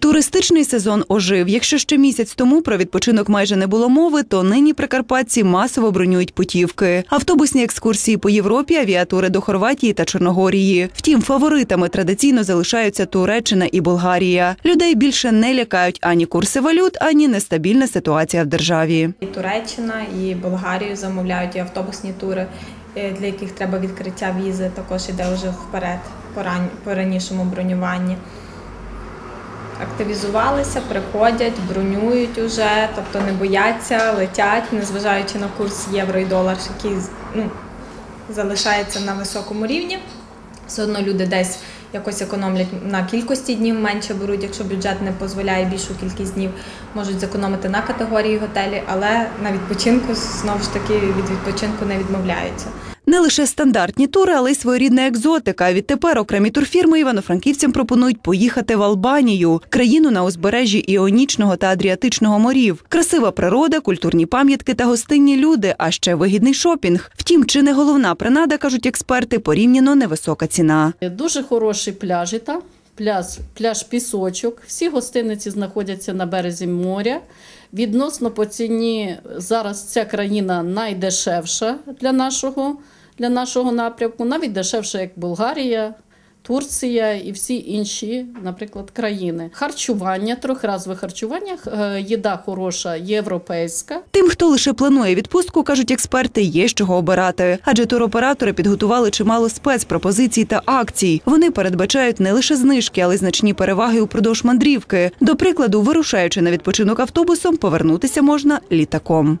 Туристичний сезон ожив. Якщо ще місяць тому про відпочинок майже не було мови, то нині прикарпатці масово бронюють путівки. Автобусні екскурсії по Європі, авіатури до Хорватії та Чорногорії. Втім, фаворитами традиційно залишаються Туреччина і Болгарія. Людей більше не лякають ані курси валют, ані нестабільна ситуація в державі. І Туреччина, і Болгарію замовляють і автобусні тури, е, для яких треба відкриття візи, також іде вже вперед по, ран... по ранішому бронюванні. Активізувалися, приходять, бронюють уже, тобто не бояться, летять, незважаючи на курс євро і долар, який ну, залишається на високому рівні. Все одно люди десь якось економлять на кількості днів, менше беруть, якщо бюджет не дозволяє більшу кількість днів, можуть зекономити на категорії готелі, але на відпочинку знову ж таки від відпочинку не відмовляються. Не лише стандартні тури, але й своєрідна екзотика. Відтепер окремі турфірми івано-франківцям пропонують поїхати в Албанію, країну на узбережжі Іонічного та Адріатичного морів. Красива природа, культурні пам'ятки та гостинні люди, а ще вигідний шопінг. Втім, чи не головна принада, кажуть експерти, порівняно невисока ціна. Дуже хороші пляжі там. Пляж, пляж пісочок. Всі гостиниці знаходяться на березі моря. Відносно по ціні зараз ця країна найдешевша для нашого, для нашого напрямку, навіть дешевша, як Болгарія. Турція і всі інші, наприклад, країни. Харчування, трьохразове харчування, е, їда хороша, європейська. Тим, хто лише планує відпустку, кажуть експерти, є з чого обирати. Адже туроператори підготували чимало спецпропозицій та акцій. Вони передбачають не лише знижки, але й значні переваги упродовж мандрівки. До прикладу, вирушаючи на відпочинок автобусом, повернутися можна літаком.